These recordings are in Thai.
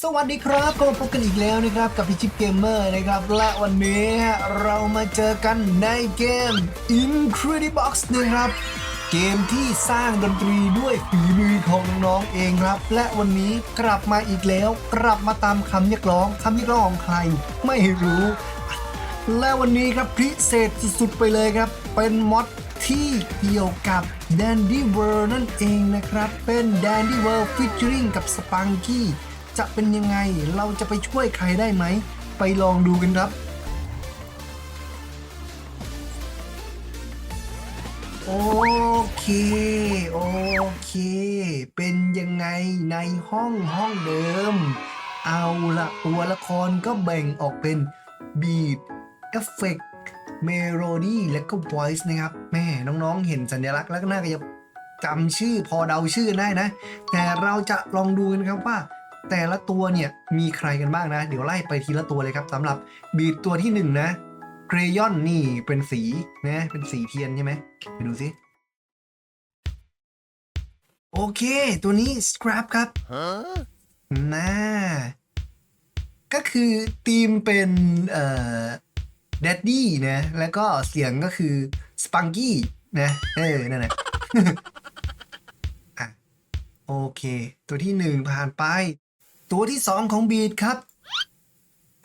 สวัสดีครับก็มาพบกันอีกแล้วนะครับกับพี่ชิปเกมเมอร์นะครับ และวันนี้เรามาเจอกันในเกม Incredibox นะครับ เกมที่สร้างดนตรีด้วยฝีมือของน้องๆเองครับ และวันนี้กลับมาอีกแล้ว กลับมาตามคำเรียกร้องคำเรียกร้องของใคร ไม่รู้ และวันนี้ครับพิเศษสุดๆไปเลยครับ เป็นมอดที่เกี่ยวกับ Dandy World นั่นเองนะครับ เป็น Dandy World featuring กับ Spunky จะเป็นยังไง เราจะไปช่วยใครได้ไหม ไปลองดูกันครับ โอเค โอเค เป็นยังไงในห้องห้องเดิม เอาละตัวละครก็แบ่งออกเป็น beat effect melody และก็ voice นะครับแม่น้องๆ เห็นสัญลักษณ์แล้วก็น่าจะจำชื่อพอเดาชื่อได้นะ แต่เราจะลองดูกันครับว่า แต่ละตัวเนี่ยมีใครกันบ้างนะ เดี๋ยวไล่ไปทีละตัวเลยครับสำหรับบีดตัวที่หนึ่งนะเกรยอนนี่เป็นสีนะเป็นสีเทียนใช่ไหมไปดูสิโอเค ตัวนี้ scrap ครับน่าก็คือธีมเป็นเอ่อ daddy นะแล้วก็เสียงก็คือ spunky นะเออนั่นแหละอะโอเค ตัวที่หนึ่งผ่านไป ตัวที่สองของบีดครับ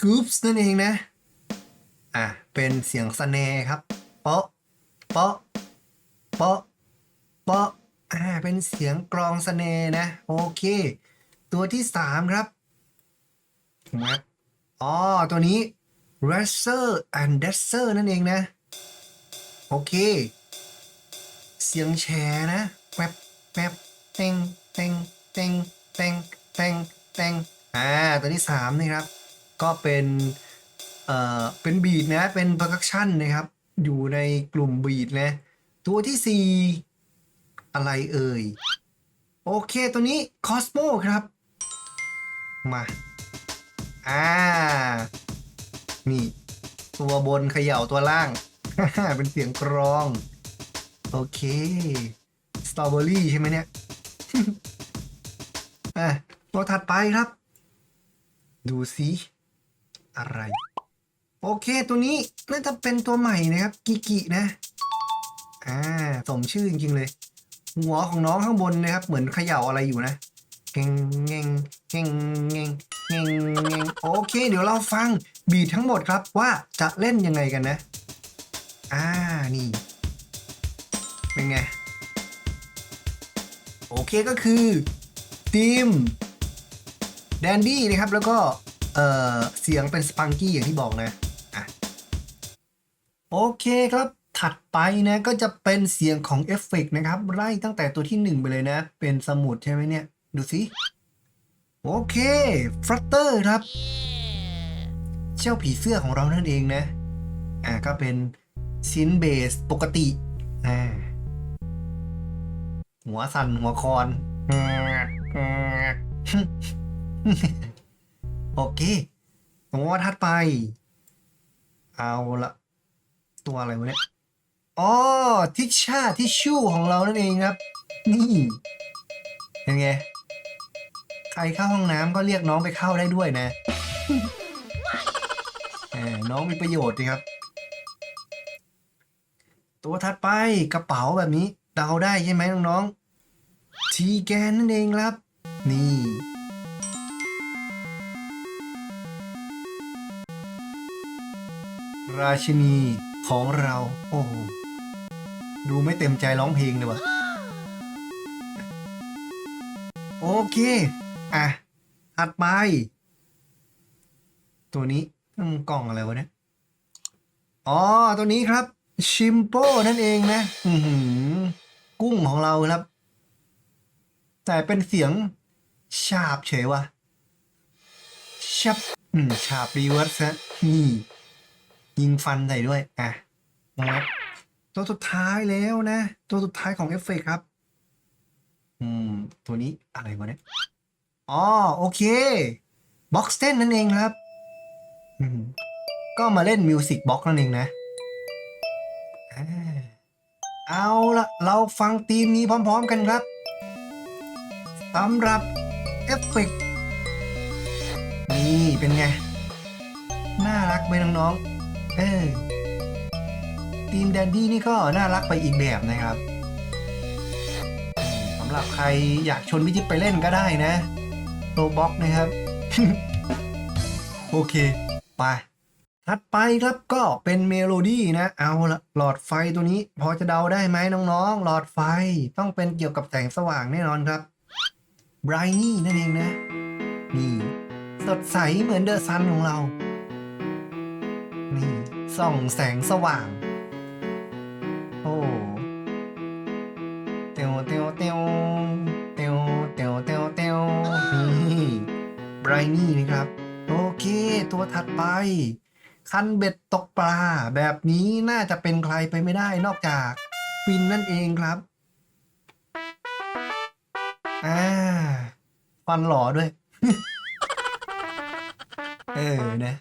Goops นั่นเองนะ อะ เป็นเสียงสนครับ เปาะ เปาะ เปาะ เปาะ อ่า เป็นเสียงกลองสนร์นะ โอเค ตัวที่สามครับแวบอ๋อ ตัวนี้ r a s s e r and Dasher นั่นเองนะ โอเค เสียงแชนะแวบแวบเต็งเต็งเต็งเต็งเต็ง เต็งอ่าตัวที่สามนะครับ ก็เป็นเอ่อเป็นบีดนะเป็น percussion นะครับ อยู่ในกลุ่มบีดนะตัวที่สี่อะไรเอ่ย โอเคตัวนี้ Cosmo ครับ มาอ่านี่ ตัวบนเขย่าตัวล่าง เป็นเสียงกรอง โอเคสตรอเบอรี่ใช่ไหมเนี่ยอะ ตัวถัดไปครับ ดูสิอะไร โอเคตัวนี้น่าจะเป็นตัวใหม่นะครับ กิกินะ อ่าสมชื่อจริงๆเลย หัวของน้องข้างบนนะครับ เหมือนเขย่าอะไรอยู่นะเงงเงงเงงเงงเงงเงงโอเค เดี๋ยวเราฟังบีททั้งหมดครับว่าจะเล่นยังไงกันนะ อ่านี่ เป็นไง โอเคก็คือทีม แดนดี้นะครับ แล้วก็เอ่อเสียงเป็นสปังกี้อย่างที่บอกนะอะโอเคครับถัดไปนะก็จะเป็นเสียงของเอฟเฟกต์นะครับไล่ตั้งแต่ตัวที่หนึ่งไปเลยนะ เป็นสมุดใช่ไหมเนี่ย ดูสิโอเคฟลัตเตอร์ครับ เจ้าผีเสื้อของเรานั่นเองนะ อ่าก็เป็นซินเบสปกติอ่าหัวสั่นหัวคอน โอเคตัวถัดไป เอาละตัวอะไรวะเนี่ยอ๋อทิชชาทิชชู่ของเรานั่นเองครับ นี่ยังไงใครเข้าห้องน้ำก็เรียกน้องไปเข้าได้ด้วยนะน้องมีประโยชน์ดีครับ ตัวถัดไปกระเป๋าแบบนี้เดาได้ใช่ไหมน้องๆทีแกนนั่นเองครับ นี่ ราชินีของเรา โอ้โหดูไม่เต็มใจร้องเพลงเลยวะโอเค อะถัดไป ตัวนี้กล่องอะไรวะเนี่ยอ๋อ ตัวนี้ครับ ชิมโป้นั่นเองนะอืกุ้งของเราครับ แต่เป็นเสียงฉาบเฉยวะชับอืมฉาบรีเวิร์สฮะนี่ ยิงฟันใส่ด้วย อะนะครับตัวสุดท้ายแล้วนะ ตัวสุดท้ายของเอฟเฟกครับ อืม ตัวนี้อะไรวะเนี่ยอ๋อโอเคบ็อกสเทนนั่นเองครับอืมก็มาเล่นมิวสิกบ็อกนั่นเองนะอ่าเอาละเราฟังธีมนี้พร้อมๆกันครับสำหรับเอฟเฟกนี่เป็นไง น่ารักไหมน้องๆ เออทีมแดนดี้นี่ก็น่ารักไปอีกแบบนะครับสำหรับใครอยากชวนพี่จิ๊บไปเล่นก็ได้นะโรบ็อกนะครับ โอเค ไปถัดไปครับก็เป็นเมโลดี้นะ เอาละหลอดไฟตัวนี้ พอจะเดาได้ไหมน้องๆ หลอดไฟต้องเป็นเกี่ยวกับแสงสว่างแน่นอนครับไบรนี่นั่นเองนะ นี่ สดใสเหมือนเดอะซันของเรา นี่ส่องแสงสว่าง โอ้เตียวเตียวเตียวเตียวเตียวเตียวเตียวนี่ไบรนี่นะครับ โอเค ตัวถัดไป คันเบ็ดตกปลา แบบนี้น่าจะเป็นใครไปไม่ได้นอกจากฟินนั่นเองครับอ่าฟันหล่อด้วย เออนะ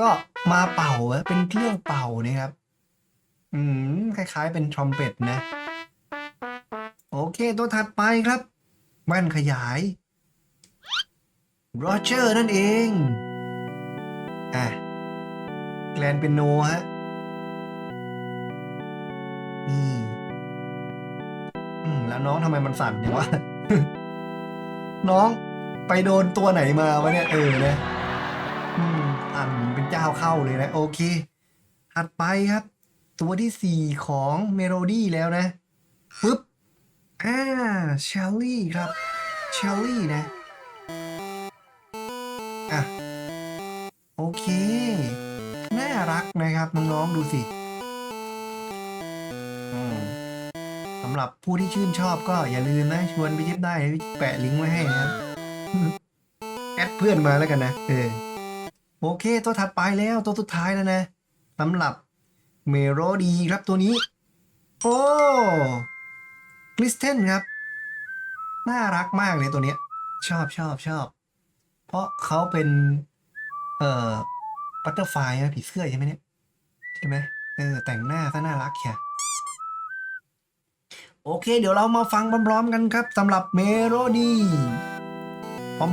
ก็มาเป่าอะเป็นเครื่องเป่านะครับ อืม คล้ายๆ เป็นทรอมเป็ตนะ โอเค ตัวถัดไปครับ แว่นขยายโรเจอร์นั่นเอง อะ แกลนเป็นโนฮะ นี่อืมแล้วน้องทำไมมันสั่นอย่างวะ น้องไปโดนตัวไหนมาวะเนี่ย เออเนะ อืมสั่นเป็นเจ้าเข้าเลยนะ โอเค ถัดไปครับ ตัวที่สี่ของเมโลดี้แล้วนะปึ๊บอ่าเชลลี่ครับเชลลี่นะ อะ โอเค น่ารักนะครับ น้องๆดูสิสำหรับผู้ที่ชื่นชอบก็อย่าลืมนะ ชวนไปเย็บได้พี่แปะลิงก์ไว้ให้นะครับ แอดเพื่อนมาแล้วกันนะ เออ โอเค ตัวถัดไปแล้วตัวสุดท้ายแล้วนะสำหรับเมโลดีครับตัวนี้ โอ้คริสเทนครับ น่ารักมากเลยตัวเนี้ย ชอบชอบชอบ เพราะเขาเป็น เอ่อบัตเตอร์ไฟนะผีเสื้อใช่ไหมเนี่ย ใช่ไหมเออ แต่งหน้าซะน่ารักแค่โอเค เดี๋ยวเรามาฟังพร้อมๆกันครับสำหรับเมโลดี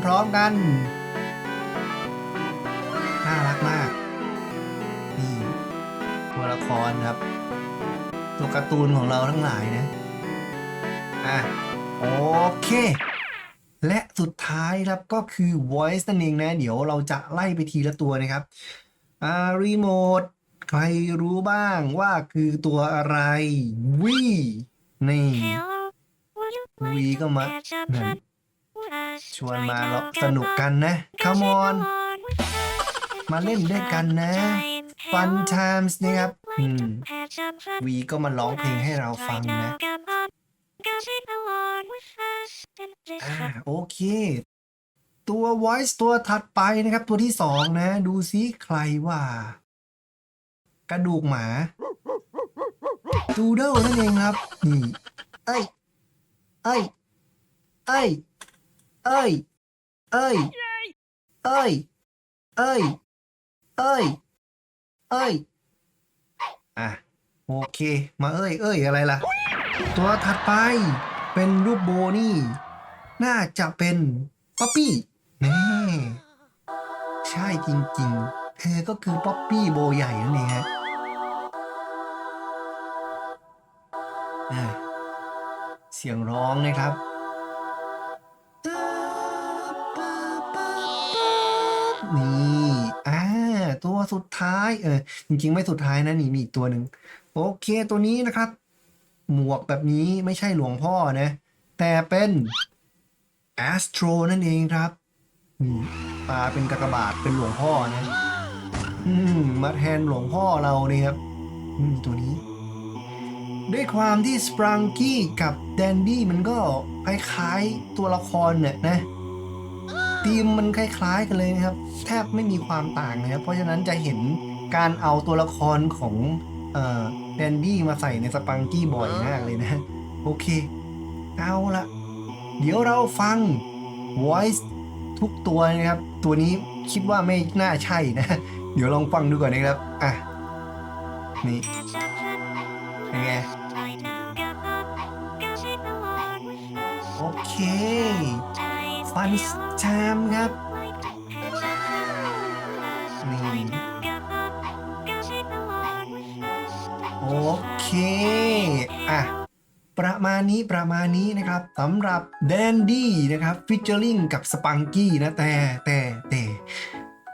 พร้อมๆกัน ละครับ ตัวการ์ตูนของเราทั้งหลายนะ อะ โอเค และสุดท้ายครับก็คือ voice นั่นเองนะ เดี๋ยวเราจะไล่ไปทีละตัวนะครับ อ่า รีโมท ใครรู้บ้างว่าคือตัวอะไร วีนี่วีก็มาชวนมาเราสนุกกันนะ come on มาเล่นด้วยกันนะ fun times นะครับ อืม วีก็มาร้องเพลงให้เราฟังนะอ่าโอเค ตัว voice ตัวถัดไปนะครับ ตัวที่สองนะ ดูซิใครว่า กระดูกหมาดูเดิลนั่นเองครับ นี่ เอ้ย เอ้ย เอ้ย เอ้ย เอ้ย เอ้ย เอ้ย เอ้ย เอ้ย อะ โอเค มาเอ้ย เอ้ย อะไรล่ะ ตัวถัดไป เป็นรูปโบนี่ น่าจะเป็นป๊อปปี้แน่ใช่จริงๆ เธอก็คือป๊อปปี้โบใหญ่นั่นเองฮะอะเสียงร้องนะครับนี่ สุดท้ายเออจริงๆ ไม่สุดท้ายนะนี่มีอีกตัวหนึ่งโอเคตัวนี้นะครับ หมวกแบบนี้ไม่ใช่หลวงพ่อนะ แต่เป็นแอสโตรนั่นเองครับอืมตาเป็นกากบาทเป็นหลวงพ่อนะอืมมาแทนหลวงพ่อเราเนี่ยครับอืมตัวนี้ ด้วยความที่สปรังกี้กับแดนดี้มันก็คล้ายๆตัวละครเนี่ยนะ ทีมมันคล้ายๆกันเลยนะครับ แทบไม่มีความต่างนะครับ เพราะฉะนั้นจะเห็นการเอาตัวละครของเอ่อแดนดี้มาใส่ในสปังกี้บ่อยมากเลยนะ โอเค เอาละเดี๋ยวเราฟัง voice ทุกตัวนะครับ ตัวนี้คิดว่าไม่น่าใช่นะ เดี๋ยวลองฟังดูก่อนนะครับ อะ นี่เป็นไงโอเค ฟันชามครับ นี่ โอเค อะ ประมาณนี้ประมาณนี้นะครับสำหรับแดนดี้นะครับฟิชเจอร์ลิงกับสปังกี้นะแต่แต่แต่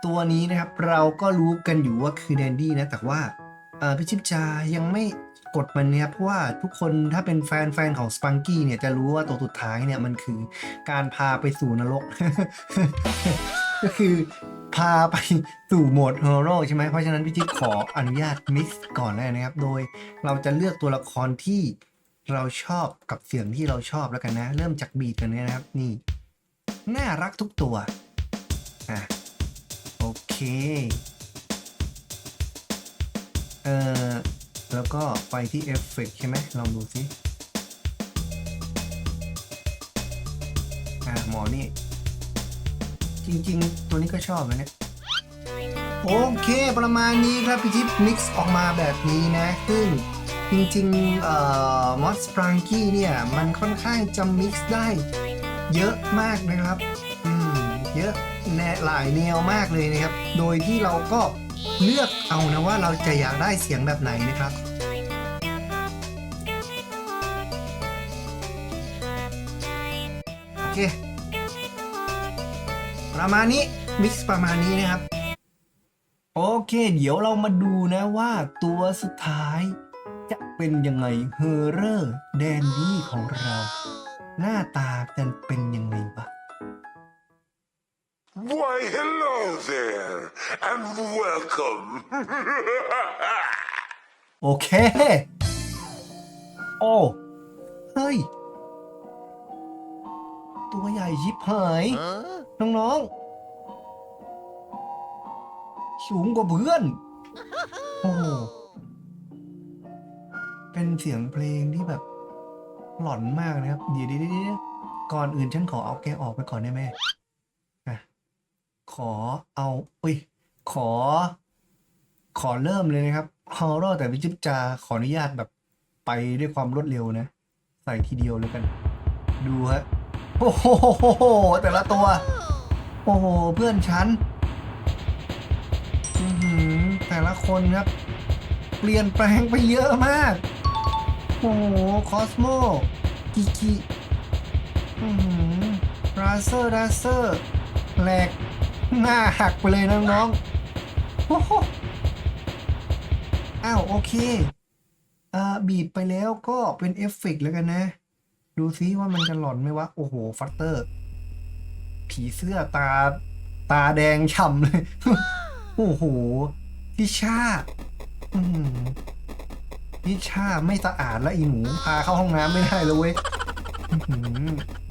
ตัวนี้นะครับเราก็รู้กันอยู่ว่าคือแดนดี้นะ แต่ว่าพี่ชิปจายังไม่ กดมันเนี่ยเพราะว่าทุกคนถ้าเป็นแฟนแฟนของสปังกี้เนี่ยจะรู้ว่าตัวสุดท้ายเนี่ยมันคือการพาไปสู่นรก ก็คือพาไปสู่โหมดฮอร์โรใช่ไหมเพราะฉะนั้นพี่จิ๊บขออนุญาตมิกซ์ก่อนเลยนะครับ โดยเราจะเลือกตัวละครที่เราชอบกับเสียงที่เราชอบแล้วกันนะ เริ่มจากบีดกันเนี่ยนะครับนี่ น่ารักทุกตัวอะโอเค เออ แล้วก็ไปที่เอฟเฟกใช่ไหมลองดูสิอะหมอนี่ จริงๆ ตัวนี้ก็ชอบนะเนี่ยโอเคประมาณนี้ครับพี่ทิปมิกซ์ออกมาแบบนี้นะ ซึ่งจริงๆเอ่อมอสปรังกี้เนี่ย มันค่อนข้างจะมิกซ์ได้เยอะมากนะครับ อืม เยอะแนหลายแนวมากเลยนะครับ โดยที่เราก็ เลือกเอานะว่าเราจะอยากได้เสียงแบบไหนนะครับ โอเค ประมาณนี้ มิกซ์ประมาณนี้นะครับ โอเค เดี๋ยวเรามาดูนะว่าตัวสุดท้ายจะเป็นยังไงเฮอร์เรอร์แดนดี้ของเรา หน้าตาจะเป็นยังไงวะ Why, hello there, and welcome. โอเค โอ้ เฮ้ย ตัวใหญ่ยิบหาย น้องๆ สูงกว่าเพื่อน โอ้โหเป็นเสียงเพลงที่แบบหลอนมากนะครับ เดี๋ยวเดี๋ยวเดี๋ยวก่อนอื่นฉันขอเอาแกออกไปก่อนได้ไหมอะ ขอเอาอุ้ยขอ ขอเริ่มเลยนะครับฮอร์ r แต่วิจิตจะขออนุญาตแบบไปด้วยความรวดเร็วนะ ใส่ทีเดียวเลยกัน ดูฮะโอ้โหแต่ละตัว โอ้โห เพื่อนฉันอื้อหือแต่ละคนครับ เปลี่ยนแปลงไปเยอะมาก โอ้โห คอสโมกิกิอือหือราเซอร์ราเซอร์แหลก หน้าหักไปเลยน้องๆโอ้โหอ้าวโอเคอ่าบีบไปแล้วก็เป็นเอฟเฟกแล้วกันนะ ดูซิว่ามันจะหลอนไหมวะ โอ้โห ฟัตเตอร์ ผีเสื้อตา ตาแดงฉ่ำเลย โอ้โหพี่ชาพี่ชาไม่สะอาดแล้วอีหนูพาเข้าห้องน้ำไม่ได้เลยเว้ย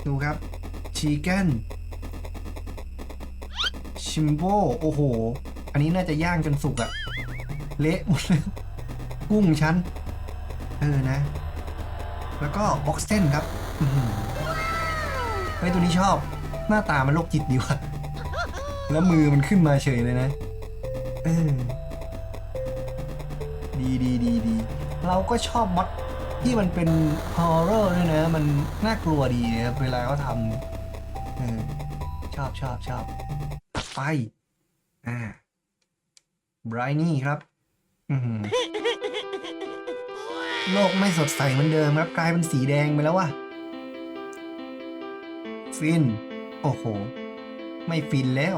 ดูครับชีแกน ชิมโบโอ้โห อันนี้น่าจะย่างจนสุกอะเละหมดเลยกุ้งชั้น เออนะ แล้วก็บ็อกเซนครับอื้อหือเฮ้ยตัวนี้ชอบ หน้าตามันโรคจิตดีว่ะแล้วมือมันขึ้นมาเฉยเลยนะเออดีดีดีดีเราก็ชอบมอดที่มันเป็นฮอร์เรอร์ด้วยนะ มันน่ากลัวดีนะเวลาเขาทำเออชอบชอบชอบ ไปอ่าไบรนี่ครับโลกไม่สดใสเหมือนเดิมครับ กลายเป็นสีแดงไปแล้วว่ะ ฟิน โอ้โห ไม่ฟินแล้ว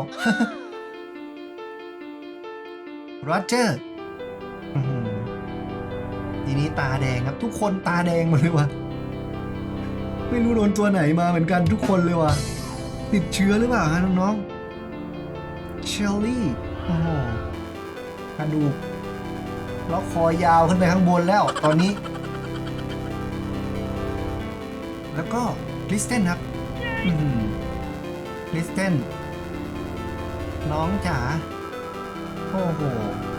โรเจอร์ทีนี้ตาแดงครับ ทุกคนตาแดงหมดเลยว่ะ ไม่รู้โดนตัวไหนมาเหมือนกันทุกคนเลยว่ะ ติดเชื้อหรือเปล่าฮะน้องๆ เชลลี่โอ้โหกระดูกแล้วคอยาวขึ้นไปข้างบนแล้วตอนนี้ แล้วก็คริสเตนครับอืมคริสเตนน้องจ๋าโอ้โห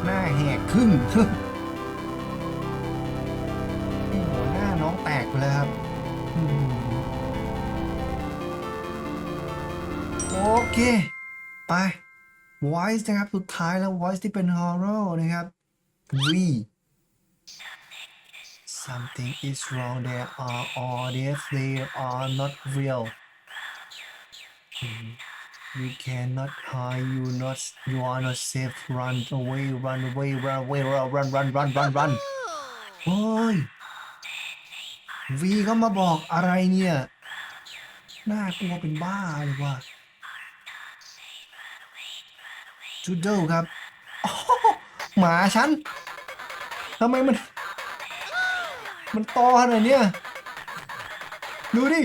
หน้าแหกครึ่งโอ้โหหน้าน้องแตกไปเลยครับโอเค ไป voice นะครับ สุดท้ายแล้ว voice ที่เป็น horror นะครับ V something is wrong there are all this they are not real We cannot hide you not you are not safe run away run away run away run run run run run run โอ้ยวีก็มาบอกอะไรเนี่ย น่ากลัวเป็นบ้าเลยว่ะ จูเดิลครับหมาฉันทำไมมัน มันโตขนาดเนี้ยดูดิ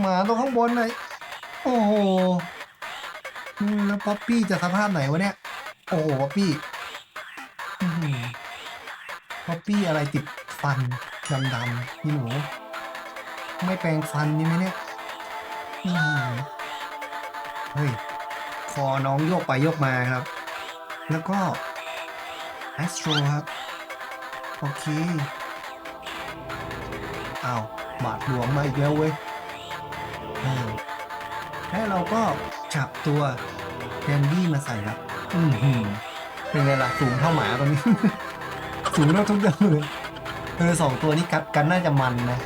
หมาตัวข้างบนเลยโอ้โหแล้วป๊อปปี้จะสภาพไหนวะเนี่ย โอ้โหป๊อปปี้ป๊อปปี้อะไรติดฟันดำๆพี่หนูไม่แปรงฟันนี่ไหมเนี่ยเฮ้ย คอน้องโยกไปโยกมาครับ แล้วก็แอสโตรครับ โอเคอ้าวบาดหลวงมาอีกแล้วเว้ยแล้วเราก็จับตัวแดนดี้มาใส่ครับ อืมหืมเป็นไงล่ะ สูงเท่าหมาตอนนี้ สูงเท่าทุกเดิมเลยเออสองตัวนี้กัดกันน่าจะมันนะ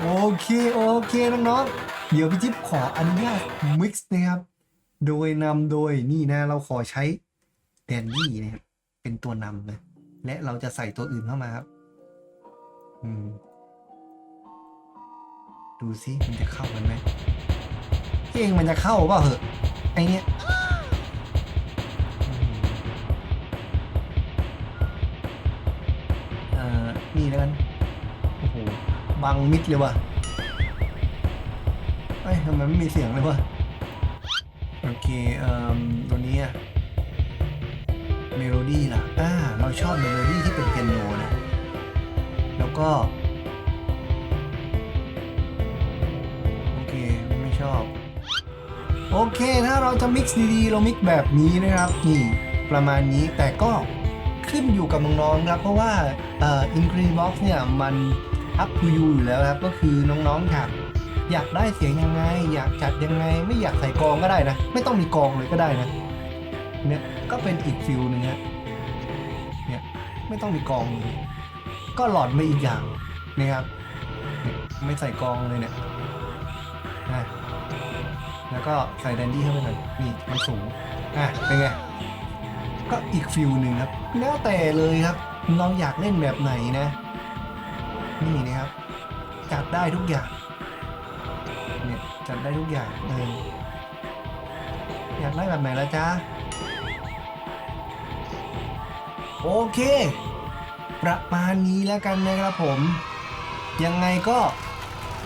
โอเค โอเค น้องๆ เดี๋ยวพี่จิ๊บขออนุญาตมิกซ์นะครับ โดยนำโดยนี่นะเราขอใช้แดนนี่นะครับเป็นตัวนำเลย และเราจะใส่ตัวอื่นเข้ามาครับ อืม ดูซิมันจะเข้ากันไหมเองมันจะเข้าเปล่าเหอะไอเนี้ยอืมเอ่อนี่แล้วกัน โอ้โหบังมิดเลยว่ะ เอ้ยทำไมไม่มีเสียงเลยวะ โอเคเอ่อตัวนี้อะเมโลดี้ล่ะ อ่า เราชอบเมโลดี้ที่เป็นเปียโนนะ แล้วก็ โอเค ไม่ชอบ โอเค ถ้าเราจะมิกซ์ดีๆ เรามิกซ์แบบนี้นะครับ นี่ ประมาณนี้ แต่ก็ขึ้นอยู่กับน้องๆครับ เพราะว่าเอ่อ i n c r e d i Box เนี่ย มัน up to you อยู่แล้วครับ ก็คือน้องๆอยาก อยากได้เสียงยังไง อยากจัดยังไง ไม่อยากใส่กองก็ได้นะ ไม่ต้องมีกองเลยก็ได้นะ เนี่ยก็เป็นอีกฟิลหนึ่งฮะเนี่ยไม่ต้องมีกองเลยก็หลอดมาอีกอย่างนะครับไม่ใส่กองเลยเนี่ยนะแล้วก็ใส่แดนดี้เข้าไปหน่อยนี่มันสูงอะเป็นไงก็อีกฟิลหนึ่งครับแล้วแต่เลยครับ เราอยากเล่นแบบไหนนะ นี่นะครับจัดได้ทุกอย่าง จัดได้ทุกอย่างเลยอยากได้แบบไหนละจ๊ะ โอเค ประมาณนี้แล้วกันนะครับผม ยังไงก็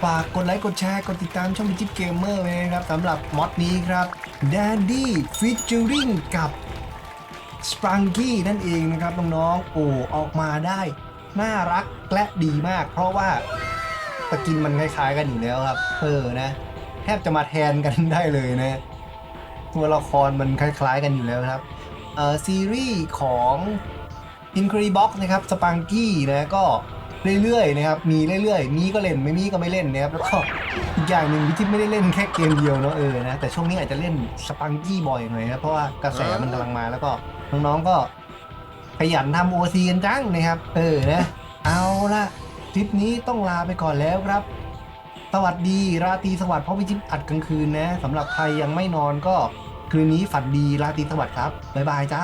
ฝากกดไลค์ กดแชร์ กดติดตามช่องบิจิปเกมเมอร์ไว้นะครับสำหรับมอดนี้ครับ Dandy Featuring กับสปรังกี้นั่นเองนะครับน้องๆโอ้ออกมาได้ น่ารักและดีมาก เพราะว่าสกินมันคล้ายๆกันอยู่แล้วครับ เออนะ แทบจะมาแทนกันได้เลยนะตัวละครมันคล้ายๆกันอยู่แล้วครับเอ่อซีรีส์ของ i n c r e d i Box นะครับสปังกี้นะก็เรื่อยๆนะครับมีเรื่อยๆมีก็เล่นไม่มีก็ไม่เล่นนะครับแล้วก็อีกอย่างหนึ่งที่ไม่ได้เล่นแค่เกมเดียวเนาะเออนะแต่ช่วงนี้อาจจะเล่นสปังกี้บ่อยหน่อยนะเพราะว่ากระแสมันกำลังมาแล้วก็น้องๆก็ขยันทำโอซีกันจังนะครับ เออนะ เอาละคลิปนี้ต้องลาไปก่อนแล้วครับ สวัสดีราตรีสวัสดิ์เพราะวิจิตอัดกลางคืนนะสำหรับใครยังไม่นอนก็คืนนี้ฝันดีราตรีสวัสดิ์ครับบ๊ายบายจ้า